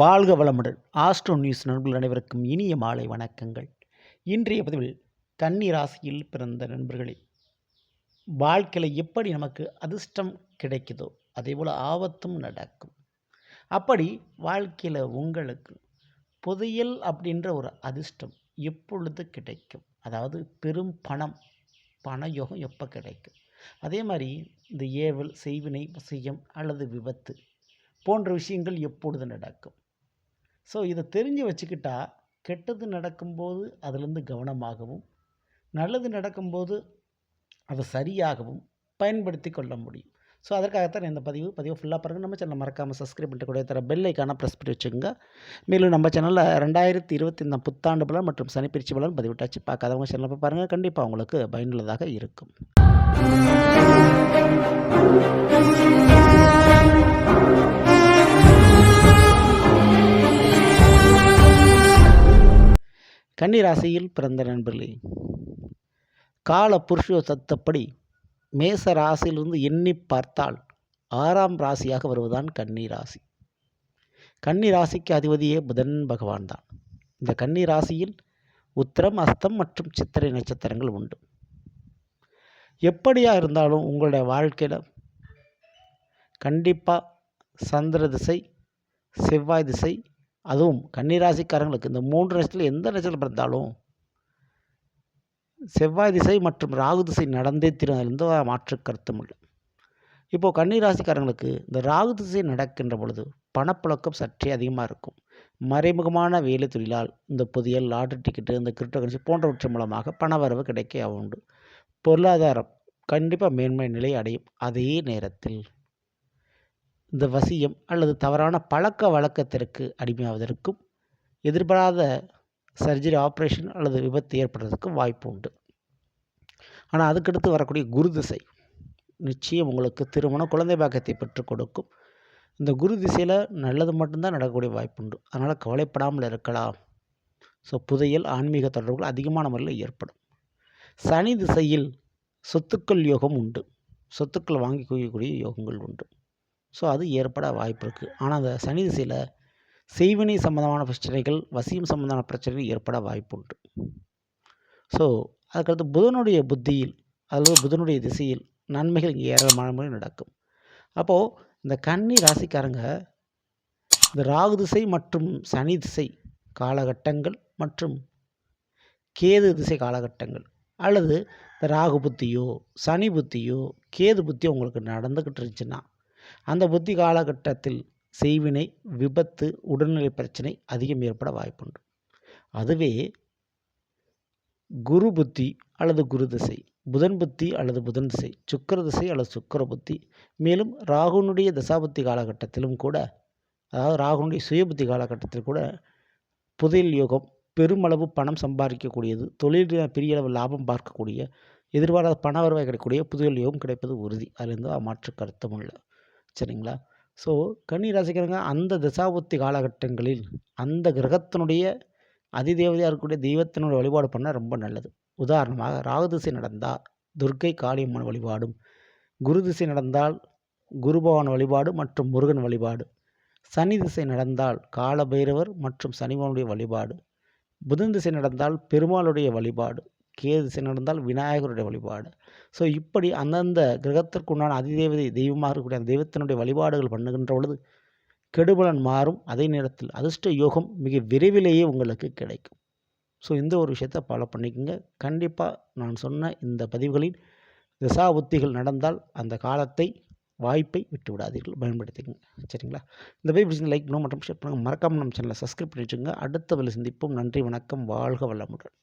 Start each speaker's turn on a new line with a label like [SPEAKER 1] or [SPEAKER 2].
[SPEAKER 1] வாழ்க வளமுடன். Astro news நண்பர்கள் அனைவருக்கும் இனிய மாலை வணக்கங்கள். இன்றைய பதிவில் கன்னி ராசியில் பிறந்த நண்பர்களே வாழ்க்கையில் எப்படி நமக்கு அதிர்ஷ்டம் கிடைக்குதோ அதே போல் ஆபத்தும் நடக்கும். அப்படி வாழ்க்கையில் உங்களுக்கு புதையல் அப்படின்ற ஒரு அதிர்ஷ்டம் எப்பொழுது கிடைக்கும்? அதாவது பெரும் பணம் பணயோகம் எப்போ கிடைக்கும்? அதே மாதிரி இந்த ஏவல் செய்வினை வசியம் அல்லது விபத்து போன்ற விஷயங்கள் எப்பொழுது நடக்கும்? ஸோ இதை தெரிஞ்சு வச்சுக்கிட்டா கெட்டது நடக்கும்போது அதிலிருந்து கவனமாகவும் நல்லது நடக்கும்போது அதை சரியாகவும் பயன்படுத்தி கொள்ள முடியும். ஸோ அதற்காகத்தான் இந்த பதிவு. பதிவு ஃபுல்லாக பாருங்கள் நம்ம சேனல் மறக்காமல் சப்ஸ்கிரைப் பண்ணிட்டு கூட தர பெல் ஐக்கான ப்ரெஸ் பண்ணி வச்சுக்கோங்க. மேலும் நம்ம சேனலில் ரெண்டாயிரத்தி இருபத்தி இந்த புத்தாண்டு பலன் மற்றும் சனிப்பிரிச்சி பலன் பதிவிட்டாச்சு பார்க்காதவங்க சேனலில் போய் பாருங்கள் கண்டிப்பாக உங்களுக்கு பயனுள்ளதாக இருக்கும். கன்னிராசியில் பிறந்த நண்பர்களே கால புருஷ சத்தப்படி மேச ராசியிலிருந்து எண்ணி பார்த்தால் ஆறாம் ராசியாக வருவதுதான் கன்னி ராசி கன்னி ராசிக்கு அதிபதியே புதன் பகவான் தான். இந்த கன்னி ராசியில் உத்திரம் அஸ்தம் மற்றும் சித்திரை நட்சத்திரங்கள் உண்டு. எப்படியாக இருந்தாலும் உங்களுடைய வாழ்க்கையில் கண்டிப்பாக சந்திர திசை செவ்வாய் திசை அதுவும் கன்னிராசிக்காரங்களுக்கு இந்த மூன்று நட்சத்திரத்தில் எந்த நட்சத்திரம் பிறந்தாலும் செவ்வாய் திசை மற்றும் ராகு திசை நடந்தே தீரும். அதில் எந்த மாற்று கருத்தும் இல்லை. இப்போது கன்னிராசிக்காரங்களுக்கு இந்த ராகு திசை நடக்கின்ற பொழுது பணப்புழக்கம் சற்றே அதிகமாக இருக்கும். மறைமுகமான வேலை தொழிலால் இந்த புதியல் லாட்ரி டிக்கெட்டு இந்த கிரிப்டோ கரன்சி போன்றவற்றின் மூலமாக பணவரவு கிடைக்க உண்டு. பொருளாதாரம் கண்டிப்பாக மேன்மை நிலை அடையும். அதே நேரத்தில் இந்த வசியம் அல்லது தவறான பழக்க வழக்கத்திற்கு அடிமையாவதற்கும் எதிர்பாராத சர்ஜரி ஆப்ரேஷன் அல்லது விபத்து ஏற்படுறதுக்கும் வாய்ப்பு உண்டு. ஆனால் அதுக்கடுத்து வரக்கூடிய குரு திசை நிச்சயம் உங்களுக்கு திருமணம் குழந்தை பாக்கியத்தை பெற்றுக் கொடுக்கும். இந்த குரு திசையில் நல்லது மட்டும்தான் நடக்கக்கூடிய வாய்ப்பு உண்டு. அதனால் கவலைப்படாமல் இருக்கலாம். ஸோ புதையல் ஆன்மீக தொடர்புகள் அதிகமான முறையில் ஏற்படும். சனி திசையில் சொத்துக்கள் யோகம் உண்டு. சொத்துக்கள் வாங்கி குவிக்கக்கூடிய யோகங்கள் உண்டு. ஸோ அது ஏற்பட வாய்ப்பு இருக்குது ஆனால் அந்த சனி திசையில் செய்வினை சம்மந்தமான பிரச்சனைகள் வசியம் சம்பந்தமான பிரச்சனைகள் ஏற்பட வாய்ப்பு உண்டு. ஸோ அதுக்கடுத்து புதனுடைய புத்தியில் அதாவது புதனுடைய திசையில் நன்மைகள் இங்கே ஏராளமான முறை நடக்கும். அப்போது இந்த கன்னி ராசிக்காரங்க இந்த ராகு திசை மற்றும் சனி திசை காலகட்டங்கள் மற்றும் கேது திசை காலகட்டங்கள் அல்லது இந்த ராகு புத்தியோ சனி புத்தியோ கேது புத்தியோ உங்களுக்கு நடந்துக்கிட்டு இருந்துச்சுன்னா அந்த புத்தி காலகட்டத்தில் செய்வினை விபத்து உடல்நிலை பிரச்சனை அதிகம் ஏற்பட வாய்ப்புண்டு. அதுவே குரு புத்தி அல்லது குரு திசை புதன் புத்தி அல்லது புதன் திசை சுக்கர திசை அல்லது சுக்கர புத்தி. மேலும் ராகுனுடைய தசாபுத்தி காலகட்டத்திலும் கூட அதாவது ராகுனுடைய சுயபுத்தி காலகட்டத்தில் கூட புதையல் யோகம் பெருமளவு பணம் சம்பாதிக்கக்கூடியது தொழில் பெரிய அளவு லாபம் பார்க்கக்கூடிய எதிர்பாராத பண வருவாய் கிடைக்கக்கூடிய புதையல் யோகம் கிடைப்பது உறுதி. அதிலிருந்து மாற்று கருத்தும் இல்லை சரிங்களா? ஸோ கன்னி ராசிக்காரங்க அந்த தசாபுத்தி காலகட்டங்களில் அந்த கிரகத்தினுடைய அதிதேவதையாக இருக்கக்கூடிய தெய்வத்தினுடைய வழிபாடு பண்ணால் ரொம்ப நல்லது. உதாரணமாக ராகு திசை நடந்தால் துர்க்கை காளியம்மன் வழிபாடும் குரு திசை நடந்தால் குருபவன் வழிபாடு மற்றும் முருகன் வழிபாடு. சனி திசை நடந்தால் காலபைரவர் மற்றும் சனிபவனுடைய வழிபாடு. புதன் திசை நடந்தால் பெருமாளுடைய வழிபாடு. கேது திசை நடந்தால் விநாயகருடைய வழிபாடு. ஸோ இப்படி அந்தந்த கிரகத்திற்குண்டான அதிதேவதை தெய்வமாக இருக்கக்கூடிய அந்த தெய்வத்தினுடைய வழிபாடுகள் பண்ணுகின்ற பொழுது கெடுபலன் மாறும். அதே நேரத்தில் அதிர்ஷ்ட யோகம் மிக விரைவிலேயே உங்களுக்கு கிடைக்கும். ஸோ இந்த ஒரு விஷயத்தை ஃபாலோ பண்ணிக்கோங்க. கண்டிப்பாக நான் சொன்ன இந்த பதிவுகளில் திசா உத்திகள் நடந்தால் அந்த காலத்தை வாய்ப்பை விட்டு விடாதீர்கள். பயன்படுத்திக்கங்க. சரிங்களா? இந்த பதிவு பிடிச்சி லைக் பண்ணும் மற்றும் ஷேர் பண்ணுங்கள் மறக்காமல் நம்ம சேனலை சப்ஸ்கிரைப் பண்ணி வச்சுங்க அடுத்த வேலை சந்திப்போம். நன்றி வணக்கம். வாழ்க வளமுடன்.